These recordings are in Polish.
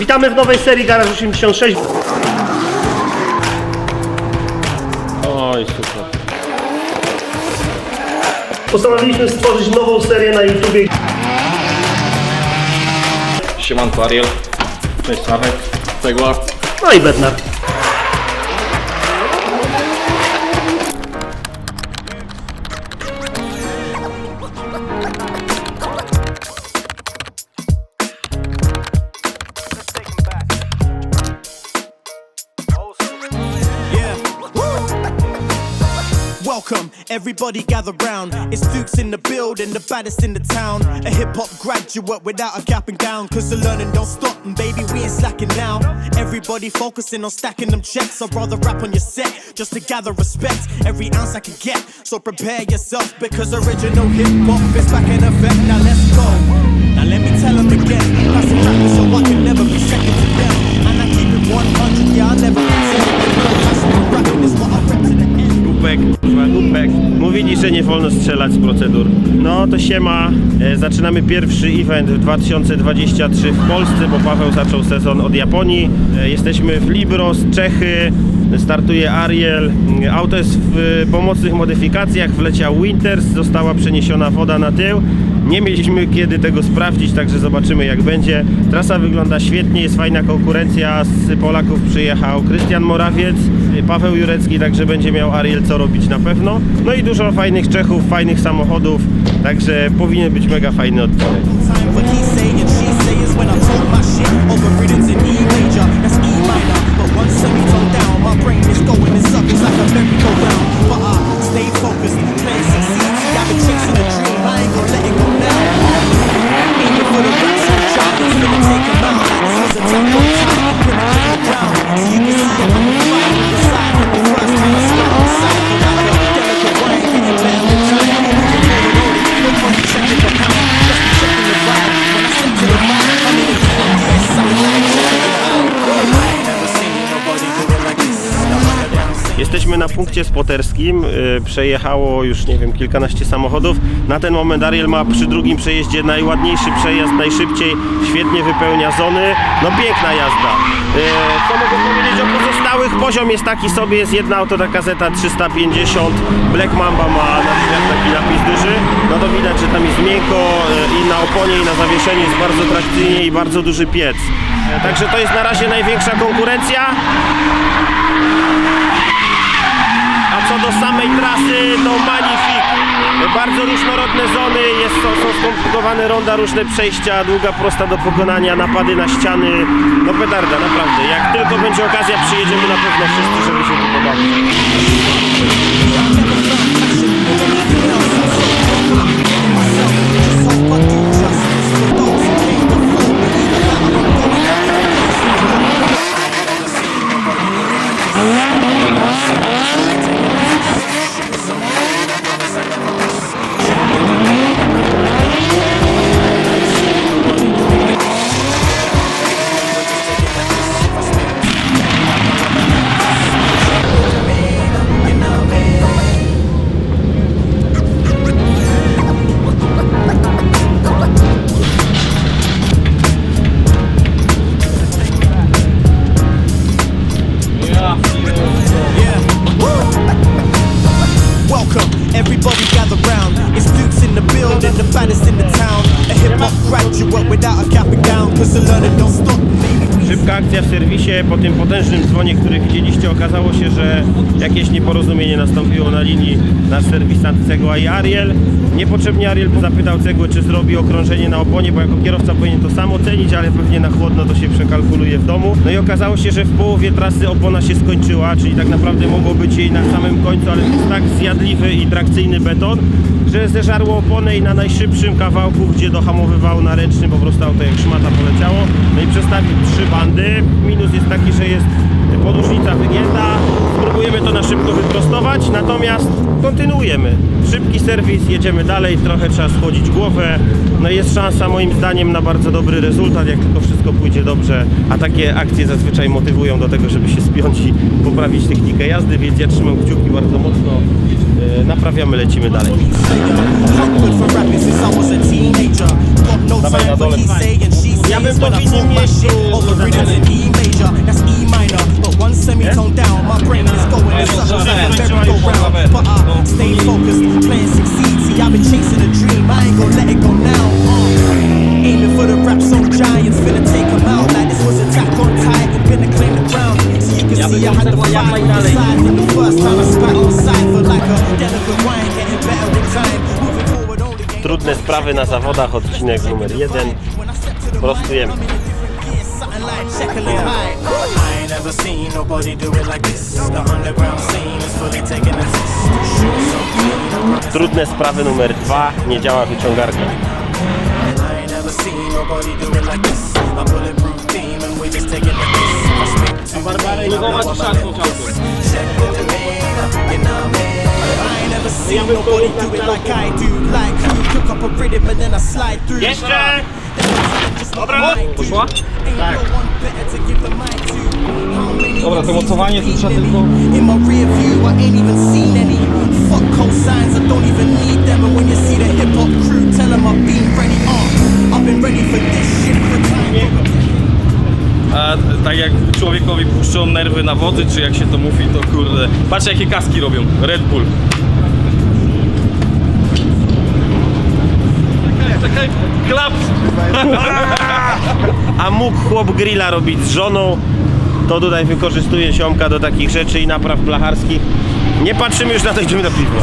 Witamy w nowej serii Garaż 86. Oj, super. Postanowiliśmy stworzyć nową serię na YouTubie. Siemanko Ariel. Cześć Marek. Cegła. No i Bednar. Welcome, everybody gather round. It's Dukes in the building, the baddest in the town. A hip hop graduate without a cap and gown. Cause the learning don't stop, and baby, we ain't slacking now. Everybody focusing on stacking them checks. I'd rather rap on your set just to gather respect. Every ounce I can get, so prepare yourself because original hip hop is back in effect. Now let's go. Now let me tell them again. That's a so I can never be second że nie wolno strzelać z procedur. No to siema. E, zaczynamy pierwszy event w 2023 w Polsce, bo Paweł zaczął sezon od Japonii. E, jesteśmy w Libros, Czechy. Startuje Ariel. Auto jest w pomocnych modyfikacjach. Wleciał Winters, została przeniesiona woda na tył. Nie mieliśmy kiedy tego sprawdzić, także zobaczymy jak będzie. Trasa wygląda świetnie, jest fajna konkurencja. Z Polaków przyjechał Krystian Morawiec, Paweł Jurecki, także będzie miał Ariel co robić na pewno. No i dużo fajnych Czechów, fajnych samochodów, także powinien być mega fajny odcinek. stay na punkcie spoterskim, y, przejechało już nie wiem kilkanaście samochodów. Na ten moment Ariel ma przy drugim przejeździe najładniejszy przejazd, najszybciej, świetnie wypełnia zony. No piękna jazda. Y, Co mogę powiedzieć o pozostałych? Poziom jest taki sobie, jest jedna autotaka Z 350, Black Mamba ma na drzwiach taki napis duży. No to widać, że tam jest miękko y, i na oponie i na zawieszeniu jest bardzo trakcyjnie i bardzo duży piec. Także to jest na razie największa konkurencja. Co do samej trasy, no magnifik. Bardzo różnorodne zony, jest, są, są skomplikowane ronda, różne przejścia, długa prosta do pokonania, napady na ściany. No petarda, naprawdę. Jak tylko będzie okazja, przyjedziemy na pewno wszyscy, żeby się tu pobawić. Baddest in the town. A hip hop graduate without a cap and gown. Cause the learning don't stop, Szybka akcja w serwisie, po tym potężnym dzwonie, który widzieliście, okazało się, że jakieś nieporozumienie nastąpiło na linii nasz serwisant i Ariel. Niepotrzebnie Ariel zapytał Cegłę, czy zrobi okrążenie na oponie, bo jako kierowca powinien to sam ocenić, ale pewnie na chłodno to się przekalkuluje w domu. No i okazało się, że w połowie trasy opona się skończyła, czyli tak naprawdę mogło być jej na samym końcu, ale to jest tak zjadliwy i trakcyjny beton, że zeżarło oponę i na najszybszym kawałku, gdzie dohamowywało na ręcznym, po prostu auto jak szmata poleciało. No i przestawił trzy bandy. Minus jest taki, że jest podłużnica wygięta. Spróbujemy to na szybko wyprostować, natomiast kontynuujemy. Szybki serwis, jedziemy dalej, trochę trzeba schłodzić głowę. No jest szansa moim zdaniem na bardzo dobry rezultat, jak tylko wszystko pójdzie dobrze. A takie akcje zazwyczaj motywują do tego, żeby się spiąć i poprawić technikę jazdy, więc ja trzymam kciuki bardzo mocno. E, Naprawiamy, lecimy dalej. Dawaj na dole. say bym I powinien one semitone down, my brain is going in circles like a merry-go-round. But I stay focused, plan succeed. See, I've been chasing a dream, I ain't gonna let it go now. Uh, aiming for the rap song giants, finna take 'em out. Like this was attack on Titan, finna claim the ground. So you can see I had to fight on the side from the first time I spat on cipher like a delicate wine, getting better with time. Moving forward only gain Trudne sprawy na zawodach, odcinek numer jeden. Prostujemy. Something like Jekyll and Hyde. I ain't ever seen nobody do it like this. The underground scene is fully taking a. Trudne sprawy numer dwa. Nie działa wyciągarka. I ain't ever seen nobody do it like this. A bulletproof team and we just taking the piss. I speak to Barbary, you know what I mean? Check the demeanor, you know what I mean? I ain't ever seen nobody do it like I do. Like who cook up a rhythm and then I slide through. Jeszcze! Dobra, Poszła? Tak. Dobra, to mocowanie tu trzeba tylko- uh, A tak jak człowiekowi puszczą nerwy na wody, czy jak się to mówi, to kurde. Patrz jakie kaski robią. Red Bull. Czekaj. Klaps! A mógł chłop grilla robić z żoną, to tutaj wykorzystuje siomka do takich rzeczy i napraw blacharskich. Nie patrzymy już na to, idziemy do piwa.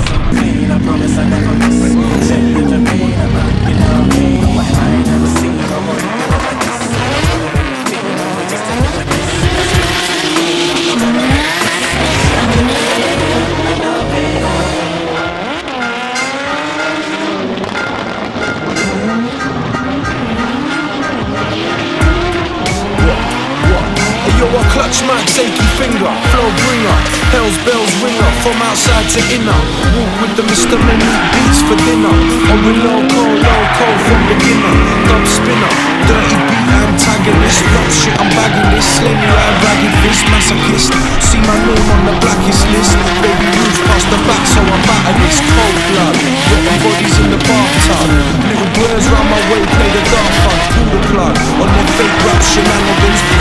From outside to inner. Walk with the Mr. Many beats for dinner. On the loco, loco from beginner. Dub spinner, dirty beat antagonist. Rock shit, I'm bagging this. Sling line, ragged fist, masochist. See my name on the blackest list. Baby Ruth past the back, so I'm batter this. Cold blood, my bodies in the bathtub. Little birds round my way, play the dark fun. Pull the plug on their fake rap shenanigans.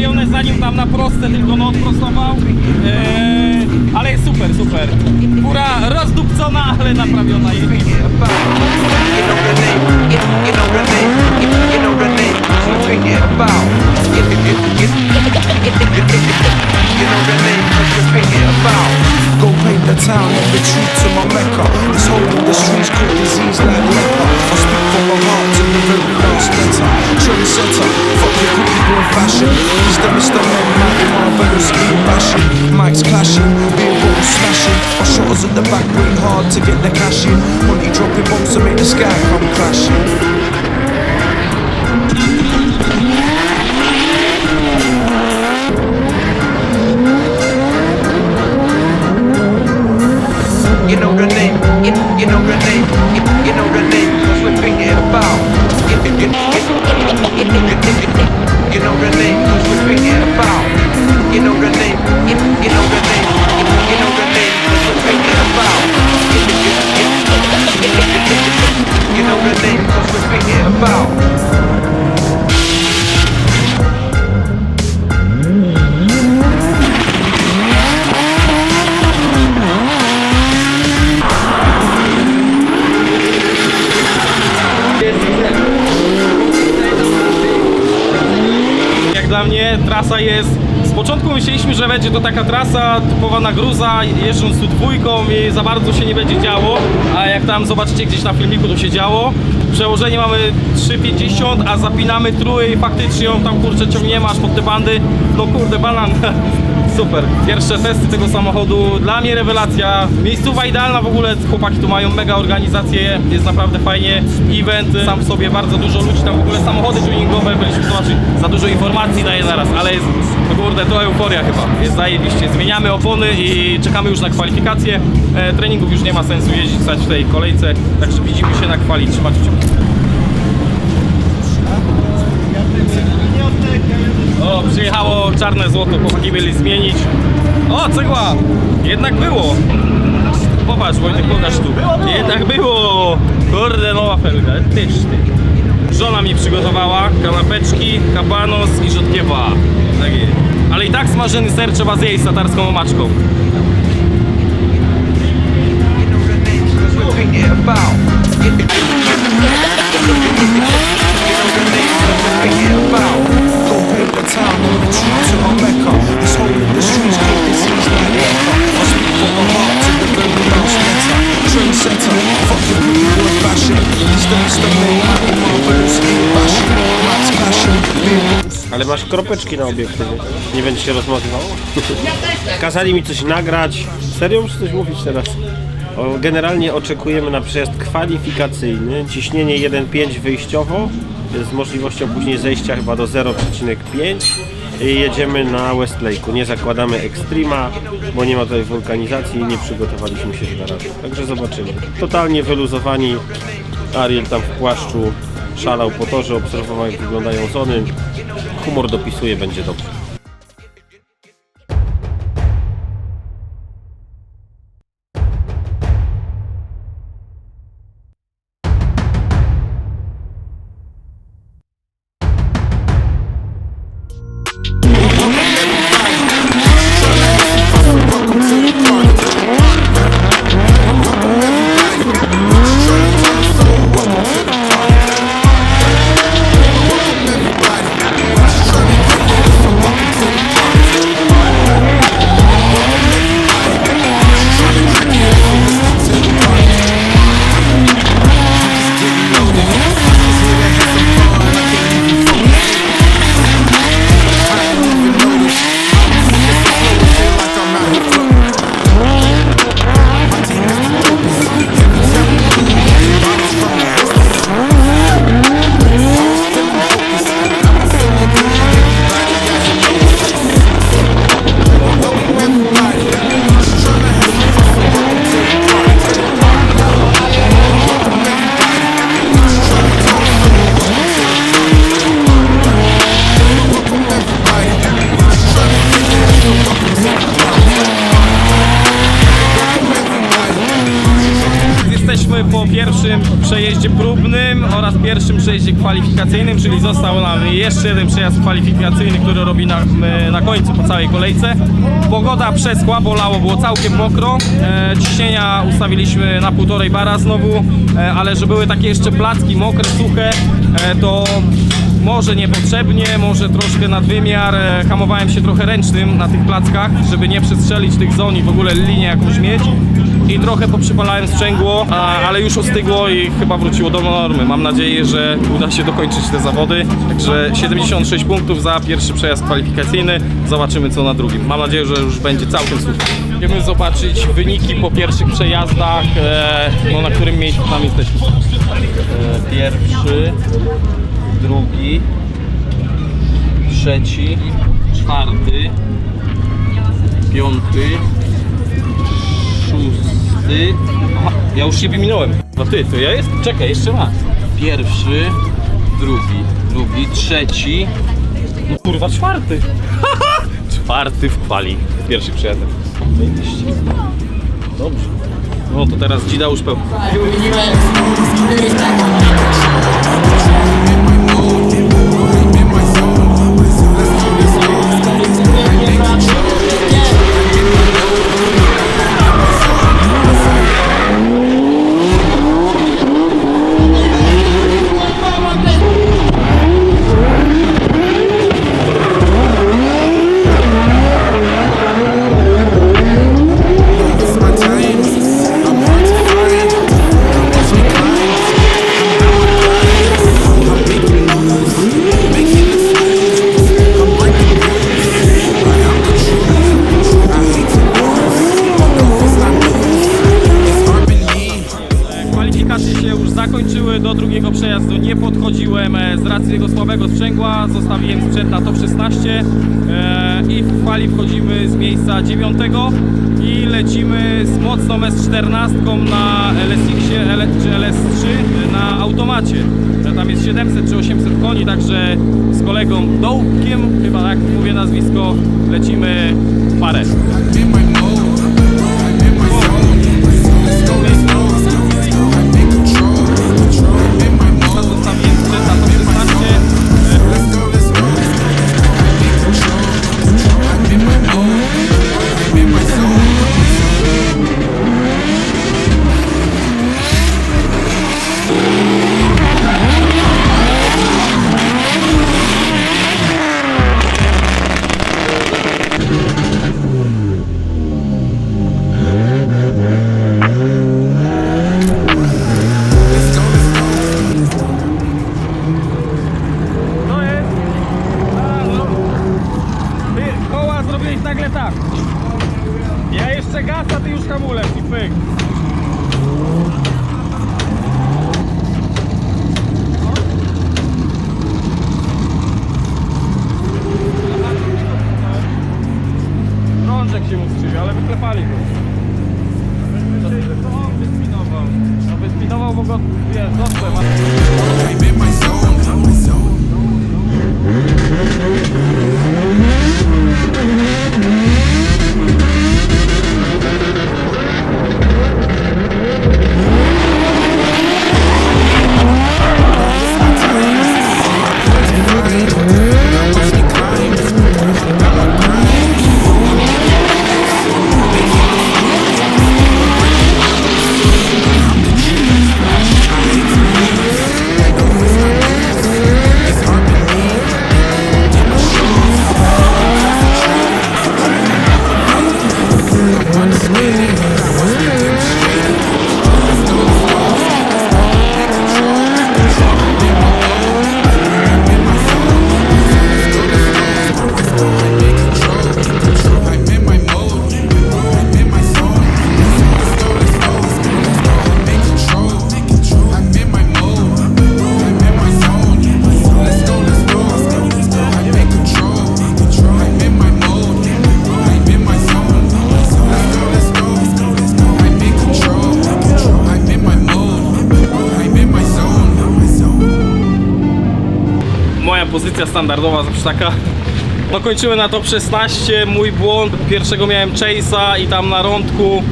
Ładnie doklejone, zanim tam na proste, tylko no odprostował. E, ale jest super, super. Góra rozdupcona, ale naprawiona jest. Go paint the town and retreat to my mecca. This disease like leper. I speak from my heart to the very last letter. Trendsetter, fuck your cookie girl fashion. He's the Mr. Men, man, in Marvelous ski bashing. Mics clashing, beer bottles smashing. Our shotters at the back working hard to get the cash in. Money dropping bombs to make the sky come crashing. Dla mnie trasa jest. Z początku myśleliśmy, że będzie to taka trasa typowa na gruza, jeżdżąc tu dwójką i za bardzo się nie będzie działo, a jak tam zobaczycie gdzieś na filmiku to się działo. Przełożenie mamy 3,50, a zapinamy trój i faktycznie ją tam kurczę ciągniemy aż pod te bandy. No kurde, banan. Super. Pierwsze testy tego samochodu. Dla mnie rewelacja. Miejscowa idealna w ogóle. Chłopaki tu mają mega organizację. Jest naprawdę fajnie. Event sam w sobie bardzo dużo ludzi. Tam w ogóle samochody tuningowe. Byliśmy zobaczyć. Za dużo informacji daje naraz, ale jest no kurde, to euforia chyba. Jest zajebiście. Zmieniamy opony i czekamy już na kwalifikacje. E, treningów już nie ma sensu jeździć stać w tej kolejce. Także widzimy się na kwali. Trzymać kciuki. O, przyjechało czarne złoto, chłopaki mieli zmienić. O, cegła! Jednak było! Popatrz, Wojtek, pokaż tu. Jednak było! Kurde, nowa felga, tyż ty. Żona mi przygotowała kanapeczki, kabanos i rzodkiewa. Tak. Ale i tak smażony ser trzeba zjeść z tatarską omaczką. Kropeczki na obiektywie. Nie będzie się rozmazywało? Kazali mi coś nagrać. Serio muszę coś mówić teraz? Generalnie oczekujemy na przejazd kwalifikacyjny. Ciśnienie 1,5 wyjściowo z możliwością później zejścia chyba do 0,5 i jedziemy na Westlake'u. Nie zakładamy Extrema, bo nie ma tutaj wulkanizacji i nie przygotowaliśmy się do razu. Także zobaczymy. Totalnie wyluzowani. Ariel tam w płaszczu szalał po torze, obserwował jak wyglądają zony. Humor dopisuje, będzie dobrze. Kwalifikacyjnym, czyli został nam jeszcze jeden przejazd kwalifikacyjny, który robi na, na końcu po całej kolejce. Pogoda przeschła, bolało, było całkiem mokro. E, ciśnienia ustawiliśmy na półtorej bara znowu, e, ale że były takie jeszcze placki mokre, suche, e, to może niepotrzebnie, może troszkę nadwymiar. E, Hamowałem się trochę ręcznym na tych plackach, żeby nie przestrzelić tych zon i w ogóle linię jakąś mieć. I trochę poprzypalałem sprzęgło, a, ale już ostygło i chyba wróciło do normy. Mam nadzieję, że uda się dokończyć te zawody. Także 76 punktów za pierwszy przejazd kwalifikacyjny. Zobaczymy co na drugim. Mam nadzieję, że już będzie całkiem super. Będziemy zobaczyć wyniki po pierwszych przejazdach, e, no, na którym miejscu tam jesteśmy. E, pierwszy, drugi, trzeci, czwarty, piąty, szósty. Aha, ja już się wyminąłem. No ty, to ja jest? Czekaj, jeszcze raz. Pierwszy, drugi, drugi, trzeci. No kurwa, czwarty. czwarty w kwali. Pierwszy. Zajebiście. Dobrze. No to teraz dzida już zostawiłem sprzęt na top 16 e, i w kwali wchodzimy z miejsca 9 i lecimy z mocną S14 na LSX-ie czy LS3 na automacie. Że Tam jest 700 czy 800 koni, także z kolegą Dołkiem, chyba tak mówię nazwisko, lecimy parę. Standardowa zawsze taka. No kończymy na top 16, mój błąd. Pierwszego miałem Chase'a i tam na rądku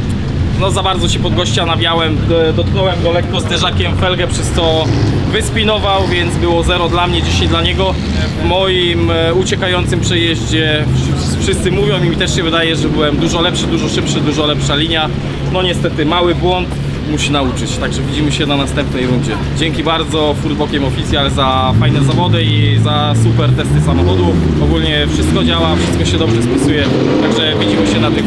no za bardzo się pod gościa nawiałem, dotknąłem go lekko zderzakiem felgę, przez co wyspinował, więc było 0 dla mnie, 10 dla niego. W moim e, uciekającym przejeździe wsz- wszyscy mówią i mi też się wydaje, że byłem dużo lepszy, dużo szybszy, dużo lepsza linia. No niestety mały błąd, musi nauczyć, także widzimy się na następnej rundzie. Dzięki bardzo Fullbokiem Official za fajne zawody i za super testy samochodu. Ogólnie wszystko działa, wszystko się dobrze spisuje, także widzimy się na tych.